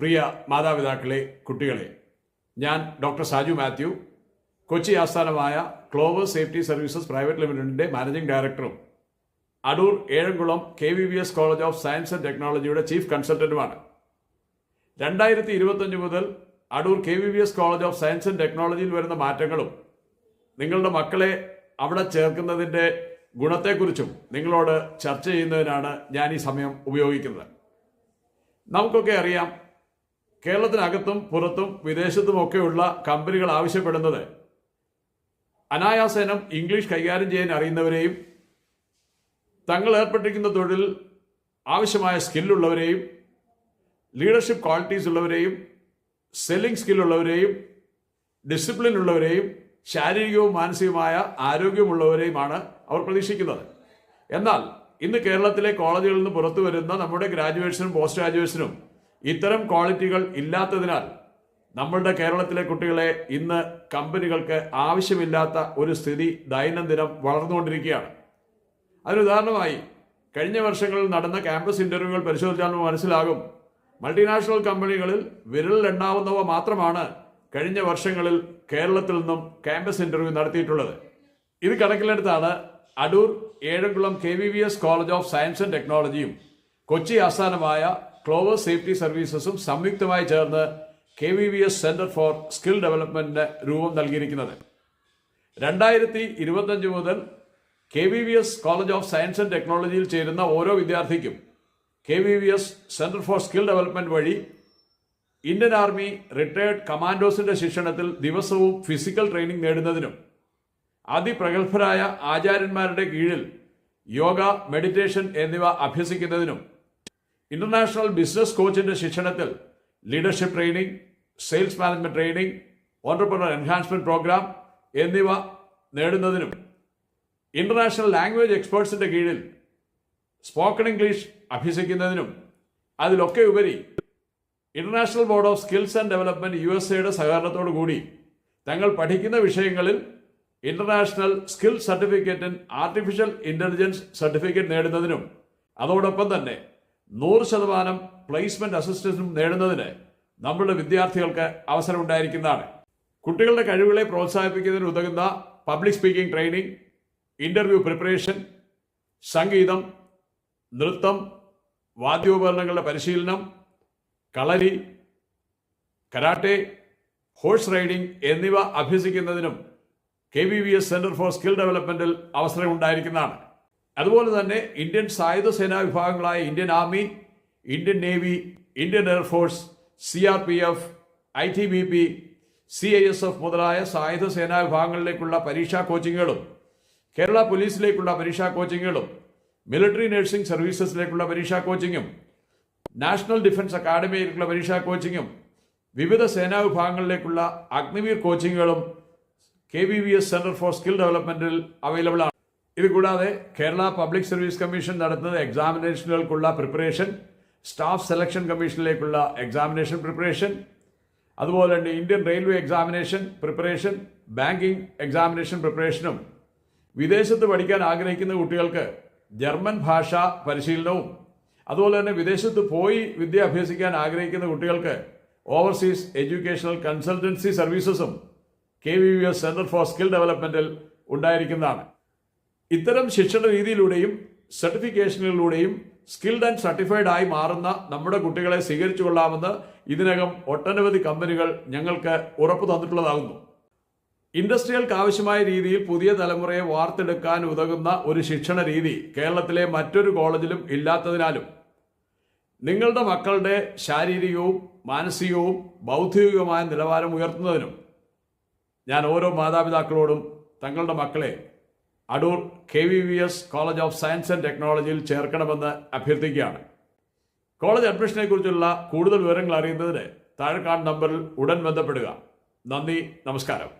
പ്രിയ മാതാപിതാക്കളെ കുട്ടികളെ ഞാൻ ഡോക്ടർ സാജു മാത്യു കൊച്ചി ആസ്ഥാനമായ ക്ലോവർ സേഫ്റ്റി സർവീസസ് പ്രൈവറ്റ് ലിമിറ്റഡിന്റെ മാനേജിംഗ് ഡയറക്ടറും Adoor Ezhamkulam K V B S college of science and ടെക്നോളജിയുടെ ചീഫ് കൺസൾട്ടന്റുമാണ് രണ്ടായിരത്തി ഇരുപത്തഞ്ച് മുതൽ Adoor K V B S college of science and ടെക്നോളജിയിൽ വരുന്ന മാറ്റങ്ങളും നിങ്ങളുടെ മക്കളെ അവിടെ ചേർക്കുന്നതിന്റെ ഗുണത്തെക്കുറിച്ചും നിങ്ങളോട് ചർച്ച ചെയ്യുന്നതിനാണ് ഞാൻ ഈ സമയം ഉപയോഗിക്കുന്നത്. നമുക്കൊക്കെ അറിയാം കേരളത്തിനകത്തും പുറത്തും വിദേശത്തുമൊക്കെയുള്ള കമ്പനികൾ ആവശ്യപ്പെടുന്നത് അനായാസേനം ഇംഗ്ലീഷ് കൈകാര്യം ചെയ്യാൻ അറിയുന്നവരെയും തങ്ങൾ ഏർപ്പെട്ടിരിക്കുന്ന തൊഴിൽ ആവശ്യമായ സ്കില്ലുള്ളവരെയും ലീഡർഷിപ്പ് ക്വാളിറ്റീസ് ഉള്ളവരെയും സെല്ലിംഗ് സ്കില്ലുള്ളവരെയും ഡിസിപ്ലിൻ ഉള്ളവരെയും ശാരീരികവും മാനസികവുമായ ആരോഗ്യമുള്ളവരെയുമാണ് അവർ പ്രതീക്ഷിക്കുന്നത്. എന്നാൽ ഇന്ന് കേരളത്തിലെ കോളേജുകളിൽ നിന്ന് പുറത്തു വരുന്ന നമ്മുടെ ഗ്രാജുവേഷനും പോസ്റ്റ് ഗ്രാജുവേഷനും ഇത്തരം ക്വാളിറ്റികൾ ഇല്ലാത്തതിനാൽ നമ്മളുടെ കേരളത്തിലെ കുട്ടികളെ ഇന്ന് കമ്പനികൾക്ക് ആവശ്യമില്ലാത്ത ഒരു സ്ഥിതി ദൈനംദിനം വളർന്നുകൊണ്ടിരിക്കുകയാണ്. അതിന് ഉദാഹരണമായി കഴിഞ്ഞ വർഷങ്ങളിൽ നടന്ന ക്യാമ്പസ് ഇന്റർവ്യൂകൾ പരിശോധിച്ചാൽ മനസ്സിലാകും മൾട്ടിനാഷണൽ കമ്പനികളിൽ വിരലിലെണ്ണാവുന്നവ മാത്രമാണ് കഴിഞ്ഞ വർഷങ്ങളിൽ കേരളത്തിൽ നിന്നും ക്യാമ്പസ് ഇന്റർവ്യൂ നടത്തിയിട്ടുള്ളത്. ഇത് കണക്കിലെടുത്താണ് Adoor Ezhamkulam K V V S college of science and ടെക്നോളജിയും കൊച്ചി ആസ്ഥാനമായ ക്ലോവർ സേഫ്റ്റി സർവീസസും സംയുക്തമായി ചേർന്ന് K V V S centre for skill ഡെവലപ്മെന്റിന് രൂപം നൽകിയിരിക്കുന്നത്. രണ്ടായിരത്തി ഇരുപത്തഞ്ച് മുതൽ K V V S college of science and ടെക്നോളജിയിൽ ചേരുന്ന ഓരോ വിദ്യാർത്ഥിക്കും K V V S centre for skill development വഴി ഇന്ത്യൻ ആർമി റിട്ടയേർഡ് കമാൻഡോസിന്റെ ശിക്ഷണത്തിൽ ദിവസവും ഫിസിക്കൽ ട്രെയിനിങ് നേടുന്നതിനും അതിപ്രഗത്ഭരായ ആചാര്യന്മാരുടെ കീഴിൽ യോഗ മെഡിറ്റേഷൻ എന്നിവ അഭ്യസിക്കുന്നതിനും ഇന്റർനാഷണൽ ബിസിനസ് കോച്ചിന്റെ ശിക്ഷണത്തിൽ leadership training sales management training entrepreneur enhancement programme എന്നിവ നേടുന്നതിനും ഇന്റർനാഷണൽ ലാംഗ്വേജ് എക്സ്പേർട്സിന്റെ കീഴിൽ സ്പോക്കൺ ഇംഗ്ലീഷ് അഭ്യസിക്കുന്നതിനും അതിലൊക്കെ ഉപരി international board of skills and development U S എയുടെ സഹകരണത്തോടു കൂടി തങ്ങൾ പഠിക്കുന്ന വിഷയങ്ങളിൽ international skill certificate artificial intelligence certificate നേടുന്നതിനും അതോടൊപ്പം തന്നെ നൂറ് ശതമാനം പ്ലേസ്മെന്റ് അസിസ്റ്റൻസും നേടുന്നതിന് നമ്മുടെ വിദ്യാർത്ഥികൾക്ക് അവസരം അവസരമുണ്ടായിരിക്കുന്നതാണ്. കുട്ടികളുടെ കഴിവുകളെ പ്രോത്സാഹിപ്പിക്കുന്നതിന് ഉതകുന്ന public speaking training interview preparation സംഗീതം നൃത്തം വാദ്യോപകരണങ്ങളുടെ പരിശീലനം കളരി കരാട്ടെ ഹോഴ്സ് റൈഡിംഗ് എന്നിവ അഭ്യസിക്കുന്നതിനും K V V S centre for skill ഡെവലപ്മെന്റിൽ അവസരം ഉണ്ടായിരിക്കുന്നതാണ് അതുപോലെ തന്നെ ഇന്ത്യൻ സായുധ സേനാ വിഭാഗങ്ങളായ Indian army Indian navy Indian air force C R P F I T B P C I S F മുതലായ സായുധ സേനാ വിഭാഗങ്ങളിലേക്കുള്ള പരീക്ഷാ കോച്ചിങ്ങുകളും കേരള പോലീസിലേക്കുള്ള പരീക്ഷാ കോച്ചിങ്ങുകളും മിലിറ്ററി നഴ്സിംഗ് സർവീസസിലേക്കുള്ള പരീക്ഷാ കോച്ചിങ്ങും നാഷണൽ ഡിഫൻസ് അക്കാഡമിയിലേക്കുള്ള പരീക്ഷാ കോച്ചിങ്ങും വിവിധ സേനാ വിഭാഗങ്ങളിലേക്കുള്ള Agniveer കോച്ചിങ്ങുകളും K B V S centre for skill ഡെവലപ്മെന്റിൽ available ആണ്. ഇത് കൂടാതെ കേരള പബ്ലിക് സർവീസ് കമ്മീഷൻ നടത്തുന്ന എക്സാമിനേഷനുകൾക്കുള്ള പ്രിപ്പറേഷൻ സ്റ്റാഫ് സെലക്ഷൻ കമ്മീഷനിലേക്കുള്ള എക്സാമിനേഷൻ പ്രിപ്പറേഷൻ അതുപോലെ തന്നെ Indian railway examination preparation banking examination പ്രിപ്പറേഷനും വിദേശത്ത് പഠിക്കാൻ ആഗ്രഹിക്കുന്ന കുട്ടികൾക്ക് ജർമ്മൻ ഭാഷ പരിശീലനവും അതുപോലെ തന്നെ വിദേശത്ത് പോയി വിദ്യ അഭ്യസിക്കാൻ ആഗ്രഹിക്കുന്ന കുട്ടികൾക്ക് overseas educational consultancy സർവീസസും K V V S centre for skill ഡെവലപ്മെന്റിൽ ഉണ്ടായിരിക്കുന്നതാണ്. ഇത്തരം ശിക്ഷണ രീതിയിലൂടെയും സർട്ടിഫിക്കേഷനിലൂടെയും സ്കിൽഡ് ആൻഡ് സർട്ടിഫൈഡ് ആയി മാറുന്ന നമ്മുടെ കുട്ടികളെ സ്വീകരിച്ചു കൊള്ളാമെന്ന് ഇതിനകം ഒട്ടനവധി കമ്പനികൾ ഞങ്ങൾക്ക് ഉറപ്പു തന്നിട്ടുള്ളതാകുന്നു. ഇൻഡസ്ട്രികൾക്ക് ആവശ്യമായ രീതിയിൽ പുതിയ തലമുറയെ വാർത്തെടുക്കാൻ ഉതകുന്ന ഒരു ശിക്ഷണ രീതി കേരളത്തിലെ മറ്റൊരു കോളേജിലും ഇല്ലാത്തതിനാലും നിങ്ങളുടെ മക്കളുടെ ശാരീരികവും മാനസികവും ബൗദ്ധികവുമായ നിലവാരം ഉയർത്തുന്നതിനും ഞാൻ ഓരോ മാതാപിതാക്കളോടും തങ്ങളുടെ മക്കളെ Adoor K V V S college of science and ടെക്നോളജിയിൽ ചേർക്കണമെന്ന് അഭ്യർത്ഥിക്കുകയാണ്. കോളേജ് അഡ്മിഷനെ കുറിച്ചുള്ള കൂടുതൽ വിവരങ്ങൾ അറിയുന്നതിന് താഴെ കാണുന്ന നമ്പറിൽ ഉടൻ ബന്ധപ്പെടുക. നന്ദി നമസ്കാരം.